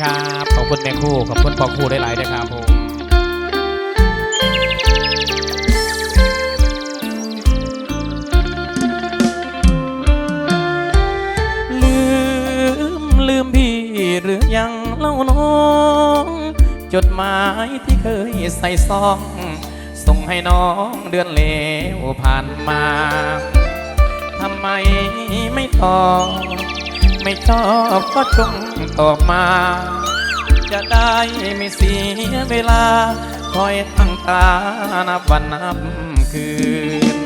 ครับ ขอบคุณแม่คู่ ขอบคุณพ่อคู่หลายๆนะครับผมลืมลืมพี่หรือยังเล่าน้อง จดหมายที่เคยใส่ซอง ส่งให้น้องเดือนเลวผ่านมาทำไมไม่ตอบ ไม่ชอบก็จงตอบมา จะได้ไม่เสียเวลา คอยตั้งตานับวันนับคืน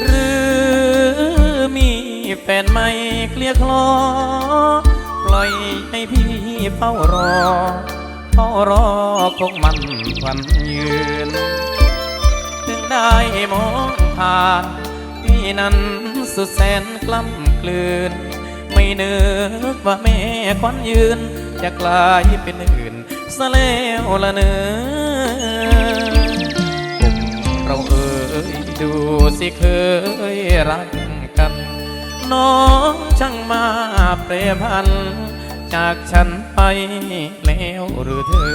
หรือมีแฟนใหม่เกลียคลอ ปล่อยให้พี่เฝ้ารอเฝ้ารอคงมันควันยืน ถึงได้มองผ่าน นั้นสุดแสนกล้ำกลืน ไม่นึกว่าแม่ควันยืน จะกลายเป็นอื่นซะแล้วละเนอผมเราเอ่ยดูสิเคยรักกัน น้องช่างมาเปรพัน จากฉันไปแล้วหรือเธอ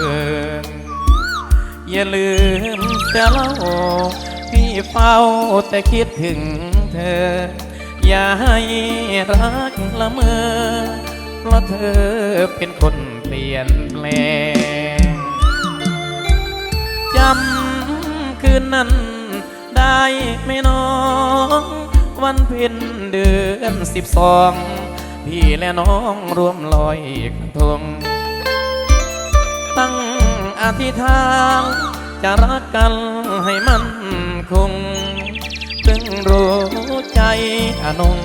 อย่าลืมเสียเล่าพี่เฝ้าแต่คิดถึง เธอ อย่าให้รักละเมอเพราะเธอเป็นคนเปลี่ยนแปลงจำคืนนั้นได้ไหม่น้อง วันเพ็ญเดือนสิบสองพี่และน้องรวมลอยกระทง ตั้งอธิษฐานจะรักกันให้มันคง อนง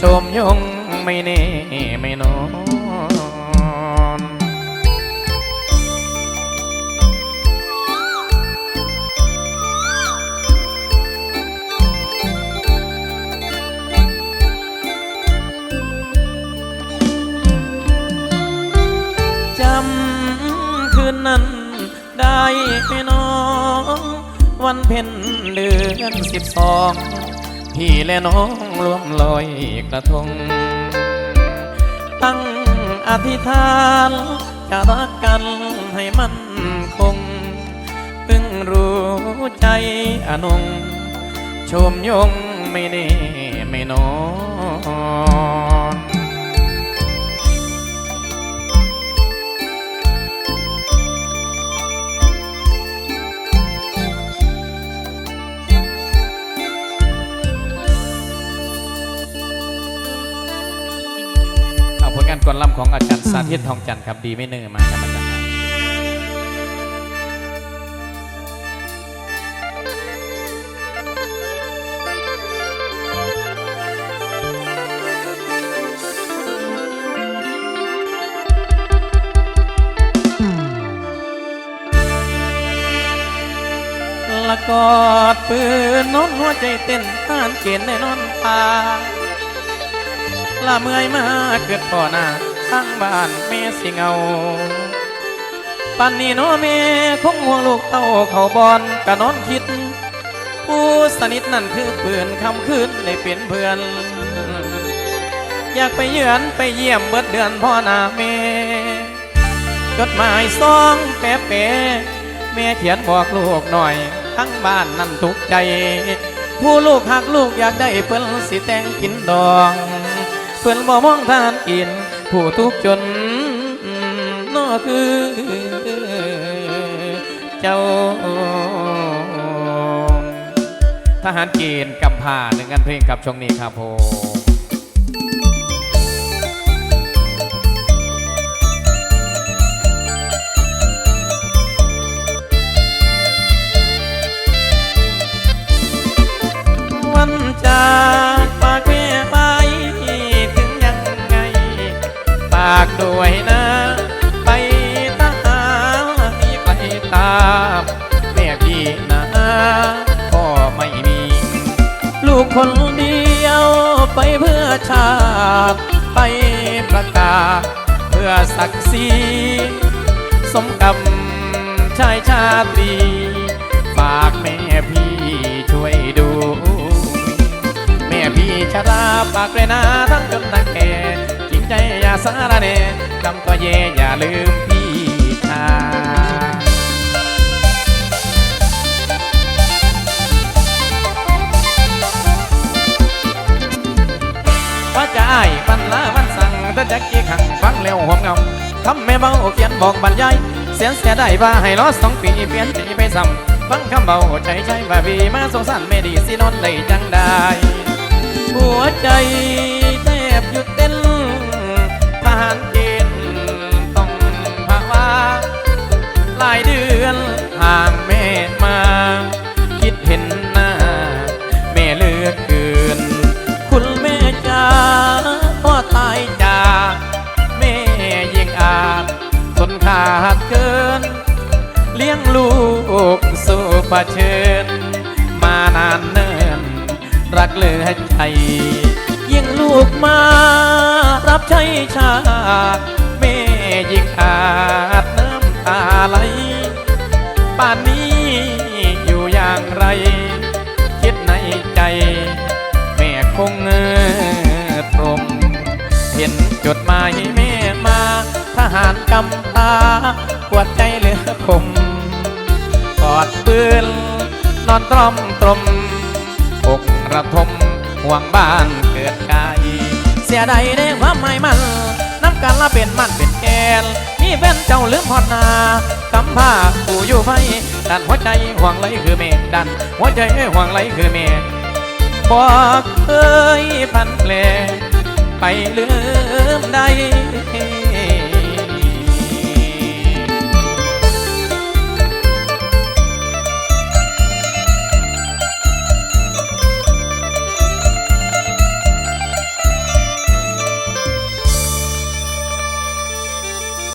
ชมยงไม่แน่ไม่นอนจำคืนนั้นได้ไหมน้อง วันเพ็ญเดือนสิบสอง พี่และน้องรวมลอยกระทง ตั้งอธิษฐานจะรักกันให้มันคงเพิ่งรู้ใจอนง ชมยงไม่แน่ไม่นอน เอาผลงานกวนลำของอาจารย์สาธิตทองจันทร์ครับดีไม่เนื่อมาครับอาจารย์ละกอดปืนนอนหัวใจเต้นท่านเกณฑ์ในนอนตา ละเมื่อยมาเกิดพ่อหน้าทั้งบ้านแม่สิเงาปันนี้โนแม่คงห่วงลูกเต้าเขาบอนกะนอนคิด ผู้สนิทนั่นคือเปืนคำคืนได้เป็นเพื่อน อยากไปเยือนไปเยี่ยมเบิดเดือนพ่อหน้าแม่จดหมายซองแปะเปแม่เขียนบอกลูกหน่อย ทั้งบ้านนั่นทุกใจ ผู้ลูกหักลูกอยากได้เพิ่นสิแต่งกินดอง เพิ่นบ่มองทานกิน ผู้ทุกจนนอคือเจ้า ทหารเกณฑ์กำผ่าหนึ่งกันเพลงกับช่วงนี้ครับผม ตามแม่พี่นะก็ไม่มี ลูกคนเดียวไปเพื่อชาติไปประกาศเพื่อศักดิ์ศรีสมกับชายชาตรี ฝากแม่พี่ช่วยดู แม่พี่ชราปากเลยนะทั้งจนทั้งแก่จริงใจอยากอย่าสารเนคำก็เย่อย่าลืม แต่จักกี่ขังฟังแล้วหวมเงาทำไม่เบาเขียนบอกบรรยายเสียนเสียได้ว่าให้รอสองปีเปลี่ยนใจไปซ้ำฟังคำเบาใจใจว่าวีมาสงสารไม่ดีสินอนได้จังได้หัวใจ ผชิญมานานเนิ่นรักเหลือใจยิ่งลูกมารับใช้ชาติแม่ยิ่งอาจน้ำตาไหลป่านนี้อยู่อย่างไร คิดในใจแม่คงเงอตรมเห็นจดหมายแม่มาทหารกำตาปวดใจเหลือคม อดปืน นอนตรอมตรมอกระทมห่วงบ้านเกิดกาย เสียดายในความหมายมันน้ำกันละเป็นมันเป็นแกนมีแฟนเจ้าลืมพอดนากำผ้าผู้อยู่ไฟดันหัวใจห่วงไหลคือเมฆดันหัวใจห่วงไหลคือเมฆบอกเคยพันเพลงไปลืมได้